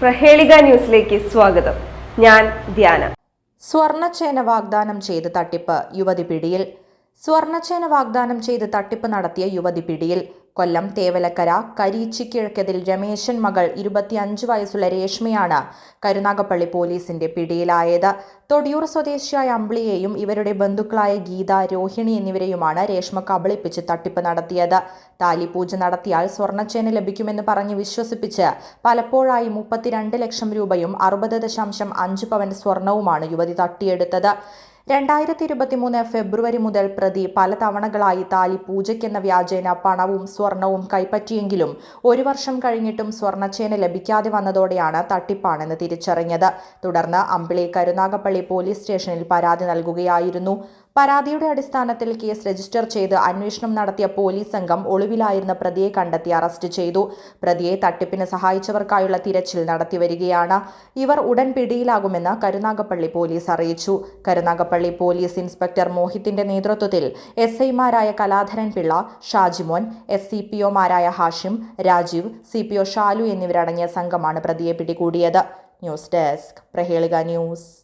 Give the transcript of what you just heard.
പ്രഹേളിക ന്യൂസിലേക്ക് സ്വാഗതം. ഞാൻ ധ്യാന. സ്വർണച്ചേന വാഗ്ദാനം ചെയ്ത് തട്ടിപ്പ് യുവതി പിടിയിൽ. സ്വർണച്ചേന വാഗ്ദാനം ചെയ്ത് തട്ടിപ്പ് നടത്തിയ യുവതി പിടിയിൽ കൊല്ലം തേവലക്കര കരീച്ചിക്കിഴക്കതിൽ രമേശൻ മകൾ ഇരുപത്തിയഞ്ച് വയസ്സുള്ള രേഷ്മയാണ് കരുനാഗപ്പള്ളി പോലീസിന്റെ പിടിയിലായത്. തൊടിയൂർ സ്വദേശിയായ അമ്പിളിയെയും ഇവരുടെ ബന്ധുക്കളായ ഗീത രോഹിണി എന്നിവരെയുമാണ് രേഷ്മ കബളിപ്പിച്ച് തട്ടിപ്പ് നടത്തിയത്. താലിപൂജ നടത്തിയാൽ സ്വർണച്ചേന ലഭിക്കുമെന്ന് പറഞ്ഞ് വിശ്വസിപ്പിച്ച് പലപ്പോഴായി മുപ്പത്തിരണ്ട് ലക്ഷം രൂപയും അറുപത് ദശാംശം അഞ്ച് പവൻ സ്വർണവുമാണ് യുവതി തട്ടിയെടുത്തത്. രണ്ടായിരത്തി ഇരുപത്തിമൂന്ന് ഫെബ്രുവരി മുതൽ പ്രതി പല തവണകളായി താലി പൂജയ്ക്കെന്ന വ്യാജേന പണവും സ്വർണവും കൈപ്പറ്റിയെങ്കിലും ഒരു വർഷം കഴിഞ്ഞിട്ടും സ്വർണച്ചേന ലഭിക്കാതെ വന്നതോടെയാണ് തട്ടിപ്പാണെന്ന് തിരിച്ചറിഞ്ഞത്. തുടർന്ന് അമ്പിളി കരുനാഗപ്പള്ളി പോലീസ് സ്റ്റേഷനിൽ പരാതി നൽകുകയായിരുന്നു. പരാതിയുടെ അടിസ്ഥാനത്തിൽ കേസ് രജിസ്റ്റർ ചെയ്ത് അന്വേഷണം നടത്തിയ പോലീസ് സംഘം ഒളിവിലായിരുന്ന പ്രതിയെ കണ്ടെത്തി അറസ്റ്റ് ചെയ്തു. പ്രതിയെ തട്ടിപ്പിന് സഹായിച്ചവർക്കായുള്ള തിരച്ചിൽ നടത്തിവരികയാണ് ഇവർ ഉടൻ പിടിയിലാകുമെന്ന് കരുനാഗപ്പള്ളി പോലീസ് അറിയിച്ചു. കരുനാഗപ്പള്ളി പോലീസ് ഇൻസ്പെക്ടർ മോഹിത്തിന്റെ നേതൃത്വത്തിൽ എസ് ഐമാരായ Kaladharan Pillai Shajimon S C P ഒമാരായ Hashim Rajeev C P O Shalu എന്നിവരടങ്ങിയ സംഘമാണ് പ്രതിയെ പിടികൂടിയത്. News desk Prahelika news.